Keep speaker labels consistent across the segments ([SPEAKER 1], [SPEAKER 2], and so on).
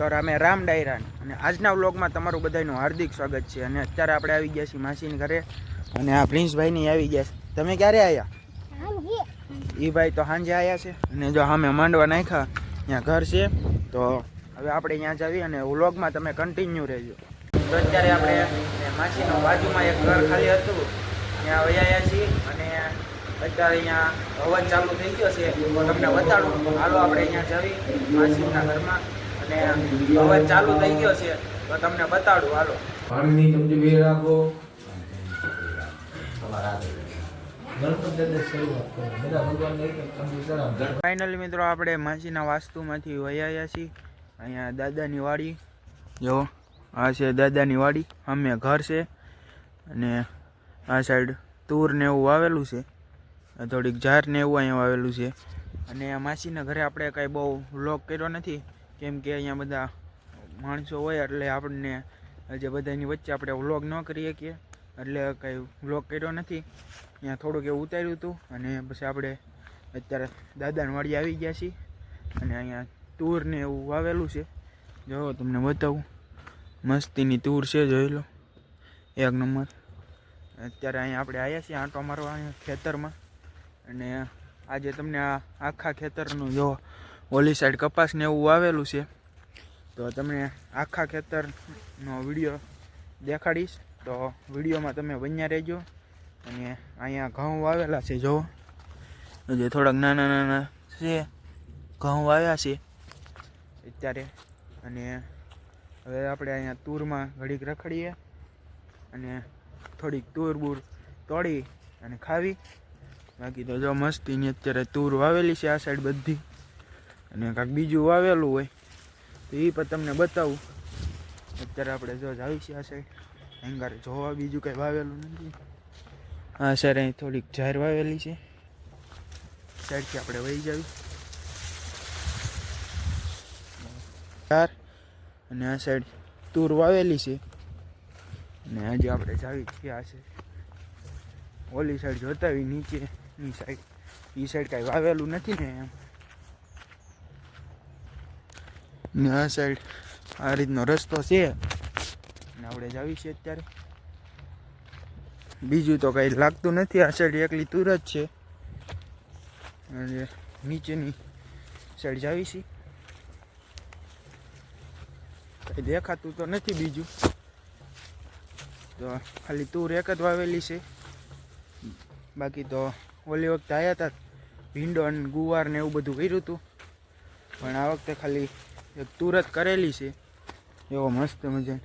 [SPEAKER 1] તો અમે રામ ડાયરાન. અને આજના વ્લોગમાં તમારું બધાનું હાર્દિક સ્વાગત છે. અને અત્યારે આપણે આવી ગયા છીએ માસીની ઘરે. અને આ પ્રિન્સભાઈની આવી ગયા છે. તમે ક્યારે આવ્યા એ ભાઈ તો સાંજે આવ્યા છે. અને જો સામે માંડવા નાખ્યા, ત્યાં ઘર છે. તો હવે આપણે ત્યાં જાવી અને વ્લોગમાં તમે કન્ટિન્યુ રહેજો. તો અત્યારે આપણે માસીનો બાજુમાં એક ઘર ખાલી હતું. ત્યાં વયા છીએ. અને અત્યારે અહીંયા અવાજ ચાલુ થઈ ગયો છે. તમને બતાડું. હાલો આપણે અહીંયા જાવી માસીના ઘરમાં. અને ચાલુ થઈ ગયો છે. તો તમને બતાડું હાલો.
[SPEAKER 2] પાણીની ચમચી બે રાખો.
[SPEAKER 1] ફાઇનલી મિત્રો આપણે માસીના વાસ્તુમાંથી વયાયા છીએ. અહીંયા દાદાની વાડી. જો આ છે દાદાની વાડી. અમે ઘર છે. અને આ સાઈડ તૂર ને એવું વાવેલું છે. થોડીક ઝાર ને એવું અહીંયા વાવેલું છે. અને માસીના ઘરે આપણે કાંઈ બહુ વ્લોગ કર્યો નથી. કેમ કે અહીંયા બધા માણસો હોય એટલે આપણને જે બધાની વચ્ચે આપણે વ્લોગ ન કરી શકીએ એટલે કંઈ વ્લોગ કર્યો નથી. અહીંયા થોડુંક એવું ઉતાર્યું હતું અને પછી આપણે અત્યારે દાદાને વાડી આવી ગયા છીએ અને અહીંયા તૂર ને એવું વાવેલું છે. જો તમને બતાવું. મસ્તીની તૂર છે, જોઈ લો. એક નંબર. અત્યારે અહીંયા આપણે આવ્યા છીએ આંટો મારવા ખેતરમાં. અને આજે તમને આ આખા ખેતરનું જો ઓલી સાઈડ કપાસ ને એવું વાવેલું છે. તો તમને આખા ખેતરનો વીડિયો દેખાડીશ. તો વિડીયોમાં તમે બન્યા રહેજો. અને અહીંયા ઘઉં વાવેલા છે જો જે થોડાક નાના નાના છે. ઘઉં વાવ્યા છે અત્યારે. અને હવે આપણે અહીંયા તૂરમાં ઘડીક રખડીએ. અને થોડીક તૂર બૂર તોડી અને ખાવી. બાકી તો જો મસ્તીની અત્યારે તૂર વાવેલી છે આ સાઈડ બધી. અને કાંઈક બીજું વાવેલું હોય, તો એ પણ તમને બતાવું. અત્યારે આપણે જો જાવી છીએ આ સાઈડ અંગારે જોવા બીજું કંઈ વાવેલું નથી. હા સર અહીં થોડીક જાહેર વાવેલી છે. સાઈડથી આપણે વહી જાવી. ઝાર અને આ સાઈડ તૂર વાવેલી છે. અને આજે આપણે જાવી છીએ આ સાઈડ ઓલી સાઈડ જોતા આવી નીચેની સાઈડ એ સાઈડ કાંઈ વાવેલું નથી ને એમ. ને આ સાઈડ આ રીતનો રસ્તો છે. ને આપણે જાવી છે અત્યારે. બીજું તો કંઈ લાગતું નથી. આ સાઈડ એકલી તુર જ છે. અને નીચેની સાઈડ જાવી છે કંઈ દેખાતું તો નથી બીજું. તો ખાલી તુર એક જ વાવેલી છે. બાકી તો ઓલી વખતે આવ્યા હતા ભીંડો અને ગુવાર ને એવું બધું કર્યું હતું. પણ આ વખતે ખાલી એક તુરત કરેલી છે. એવો મસ્ત મજા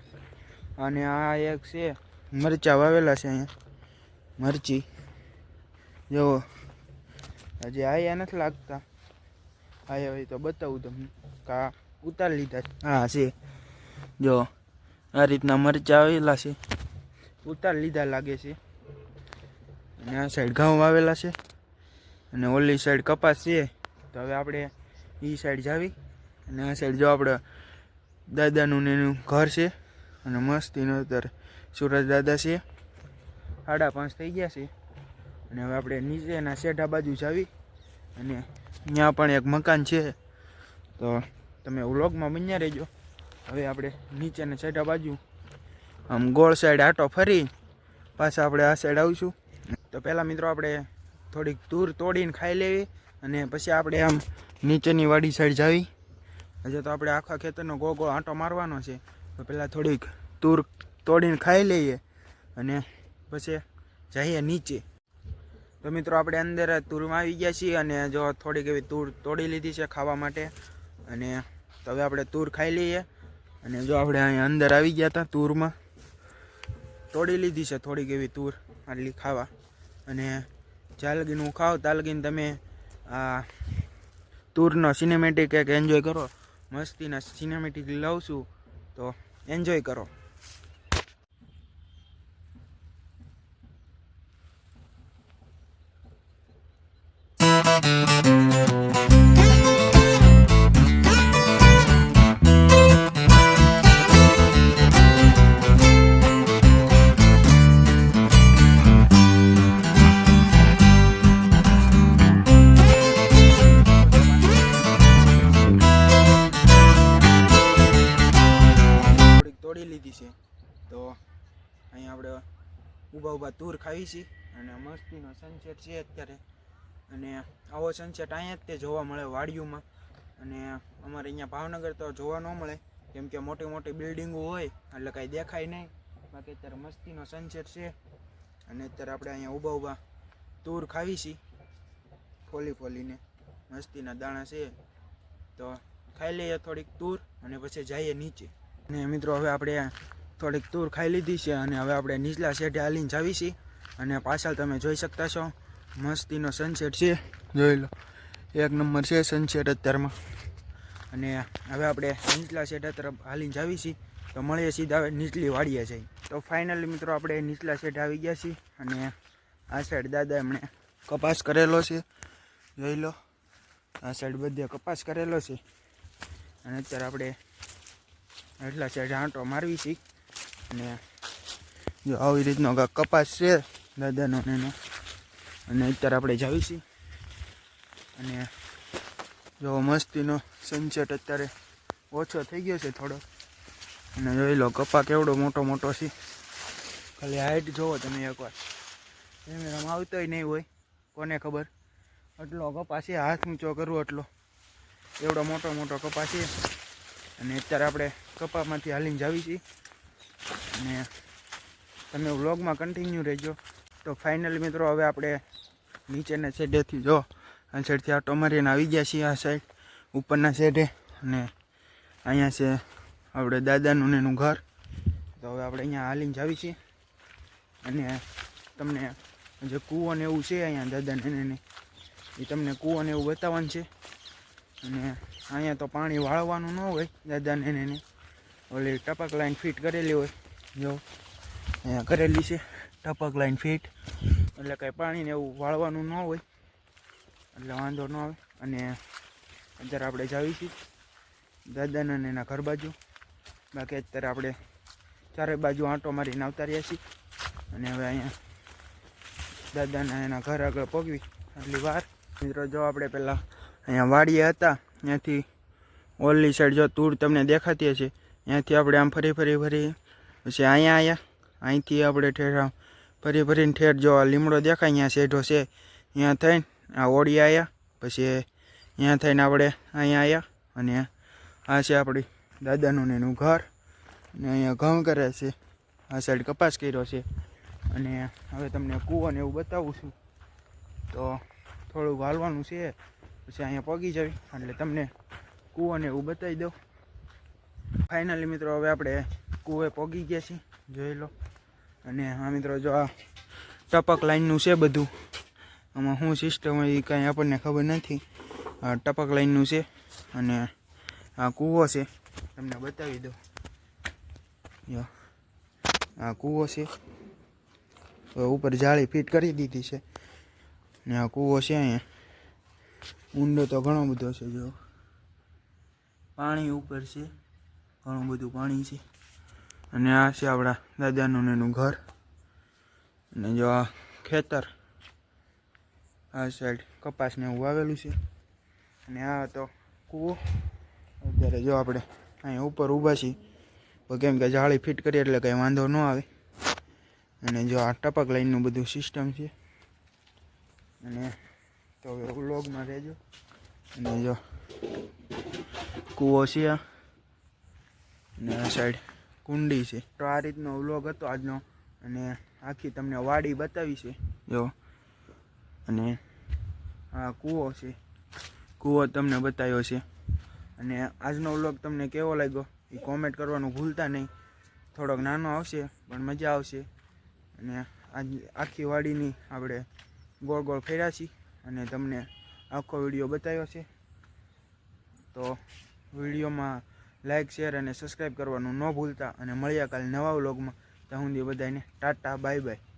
[SPEAKER 1] અને આ એક છે, મરચાં વાવેલા છે અહીંયા. મરચી. જો હજી આયા નથી લાગતા. આયા હોય તો બતાવું તમને. કા ઉતારી લીધા હા, છે. જો, આ રીતના મરચાં આવેલા છે. ઉતારી લીધા લાગે છે. અને આ સાઈડ ઘઉં વાવેલા છે. અને ઓલી સાઈડ કપાસ છે. તો હવે આપણે એ સાઈડ જાવી. અને આ સાઈડ જો આપણે દાદાનું ને એનું ઘર છે અને મસ્તીનું અત્યારે સુરજ દાદા છે. સાડા પાંચ થઈ ગયા છે. અને હવે આપણે નીચેના શેઢા બાજુ જાવી અને ત્યાં પણ એક મકાન છે. તો તમે વ્લોગમાં બન્યા રહેજો. હવે આપણે નીચેના શેઢા બાજુ આમ ગોળ સાઈડ આટો ફરી પાછા આપણે આ સાઈડ આવીશું. તો પહેલાં મિત્રો આપણે થોડીક દૂર તોડીને ખાઈ લેવી અને પછી આપણે આમ નીચેની વાડી સાઈડ જાવી. હજુ તો આપણે આખા ખેતરનો ગો ગો આંટો મારવાનો છે. તો પહેલાં થોડીક તૂર તોડીને ખાઈ લઈએ અને પછી જઈએ નીચે. તો મિત્રો આપણે અંદર તૂરમાં આવી ગયા છીએ અને જો થોડીક એવી તૂર તોડી લીધી છે ખાવા માટે. અને તો હવે આપણે તૂર ખાઈ લઈએ. અને જો આપણે અહીંયા અંદર આવી ગયા હતા તૂરમાં. તોડી લીધી છે થોડીક એવી તૂર આટલી ખાવા. અને જ્યાં લગીને હું ખાવ ત્યાં તમે આ તૂરનો સિનેમેટિક એક એન્જોય કરો. મસ્તીના સિનેમેટિક લઉં છું તો એન્જોય કરો. ઊભા તૂર ખાવી છીએ અને મસ્તીનો સનસેટ છે અત્યારે. અને આવો સનસેટ અહીંયા જ તે જોવા મળે વાડીઓમાં. અને અમારે અહીંયા ભાવનગર તો જોવા ન મળે. કેમ કે મોટી મોટી બિલ્ડિંગો હોય, એટલે કાંઈ દેખાય નહીં. બાકી અત્યારે મસ્તીનો સનસેટ છે. અને અત્યારે આપણે અહીંયા ઊભા ઊભા તૂર ખાવી છે. ફોલી ફોલીને મસ્તીના દાણા છે. તો ખાઈ લઈએ થોડીક તૂર અને પછી જઈએ નીચે. અને મિત્રો, હવે આપણે થોડીક તૂર ખાઈ લીધી છે અને હવે આપણે નીચલા શેઢે હાલીને જાવી છીએ અને પાછળ તમે જોઈ શકતા છો, મસ્તીનો સનસેટ છે. જોઈ લો, એક નંબર છે સનસેટ અત્યારમાં. અને હવે આપણે નીચલા શેઢા તરફ હાલીને જાવી છીએ તો મળીએ સીધા નીચલી વાડીએ જઈ. તો ફાઇનલી મિત્રો આપણે નીચલા શેઢે આવી ગયા છીએ અને આ સાઈડ દાદા એમણે કપાસ કરેલો છે. જોઈ લો, આ સાઈડ બધે કપાસ કરેલો છે. અને અત્યારે આપણે એટલા સાઈડ આંટો મારવી છીએ અને જો આવી રીતનો કપાસ છે, દાદાનો ને એનો. અને અત્યારે આપણે જાવી છીએ અને જો મસ્તીનો સનસેટ અત્યારે ઓછો થઈ ગયો છે થોડો. અને જોઈ લો કપા કેવડો મોટો મોટો છે. ખાલી હાઈટ જોવો તમે એકવાર. કેમેરામાં આવતોય નહીં હોય, કોને ખબર? એટલો કપા છે, હાથ ઊંચો કરવો એટલો એવડો મોટો મોટો કપા છે. અને અત્યારે આપણે કપામાંથી હાલીને જાવી છીએ અને તમે વ્લોગમાં કન્ટિન્યુ રહેજો. તો ફાઇનલી મિત્રો હવે આપણે નીચેના શેડેથી જો, આ સાઈડથી આટો મારીને આવી ગયા છીએ આ સાઈડ ઉપરના સાઈડે અને અહીંયા છે આપણે દાદાનું ને એનું ઘર. તો હવે આપણે અહીંયા હાલીને જાવી છીએ. અને તમને જે કૂવો ને એવું છે અહીંયા દાદાને એને, એ તમને કૂવો ને એવું બતાવવાનું છે. અને અહીંયા તો પાણી વાળવાનું ન હોય દાદાને એને. ઓલી ટપક લાઈન ફિટ કરેલી હોય. જો, અહીંયા કરેલી છે ટપક લાઈન ફિટ એટલે કંઈ પાણીને એવું વાળવાનું ન હોય. એટલે વાંધો ન આવે. અને અત્યારે આપણે જાવી છીએ દાદાના ને એના ઘર બાજુ. બાકી અત્યારે આપણે ચારે બાજુ આંટો મારીને આવતા રહ્યા છીએ. અને હવે અહીંયા દાદાના એના ઘર આગળ પગવી આટલી વાર. મિત્રો, જો આપણે પહેલાં અહીંયા વાડીએ હતા, ત્યાંથી ઓલી સાઈડ જો તૂર તમને દેખાતી હશે. ત્યાંથી આપણે આમ ફરી ફરી ફરી, પછી અહીંયા આવ્યા અહીંથી આપણે ઠેર આમ ફરી ફરીને ઠેર જો લીમડો દેખાય, અહીંયા શેઢો છે, અહીંયા થઈને આ ઓળી આવ્યા પછી અહીંયા થઈને આપણે અહીંયા આવ્યા અને આ છે આપણી દાદાનું ને એનું ઘર, અને અહીંયા ઘઉં કરે છે, આ સાઈડ કપાસ કર્યો છે, અને હવે તમને કૂવો ને એવું બતાવું છું. તો થોડુંક હાલવાનું છે, પછી અહીંયા પગી જવી, એટલે તમને કૂવો ને એવું બતાવી દઉં. ફાઇનલી મિત્રો, હવે આપણે કૂવે પગી ગયા છીએ, જોઈ લો. અને આ મિત્રો, જો આ ટપક લાઈનનું છે બધું. આમાં શું સિસ્ટમ હોય એ કાંઈ આપણને ખબર નથી. આ ટપક લાઈનનું છે અને આ કૂવો છે. તમને બતાવી દો આ કૂવો છે. ઉપર જાળી ફિટ કરી દીધી છે. ને આ કૂવો છે અહીંયા. ઊંડો તો ઘણો બધો છે, જો. પાણી ઉપર છે. ઘણું બધું પાણી છે. અને આ છે આપણા દાદાનું ને એનું ઘર. અને જો આ ખેતર, આ સાઈડ કપાસને એવું વાવેલું છે. અને આ તો કૂવો. અત્યારે જો આપણે અહીંયા ઉપર ઊભા છીએ. કેમ કે જાળી ફિટ કરીએ એટલે કંઈ વાંધો ન આવે. અને જો આ ટપક લાઈનનું બધું સિસ્ટમ છે. અને તો હવે વ્લોગમાં રહેજો. અને જો કૂવો છે આ. અને આ સાઈડ કુંડી છે. તો આ રીતનો વ્લોગ હતો આજનો. અને આખી તમને વાડી બતાવી છે. જો. અને આ કૂવો છે. કૂવો તમને બતાવ્યો છે. અને આજનો વ્લોગ તમને કેવો લાગ્યો એ કોમેન્ટ કરવાનું ભૂલતા નહીં. થોડોક નાનો આવશે પણ મજા આવશે. અને આજ આખી વાડીની આપણે ગોળ ગોળ ફેર્યા છીએ. અને તમને આખો વીડિયો બતાવ્યો છે. તો વિડીયોમાં લાઇક શેર અને સબસ્ક્રાઈબ કરવાનું ન ભૂલતા અને મળ્યા કાલે નવા વ્લોગમાં. ત્યાં સુધી બધાને ટાટા બાય બાય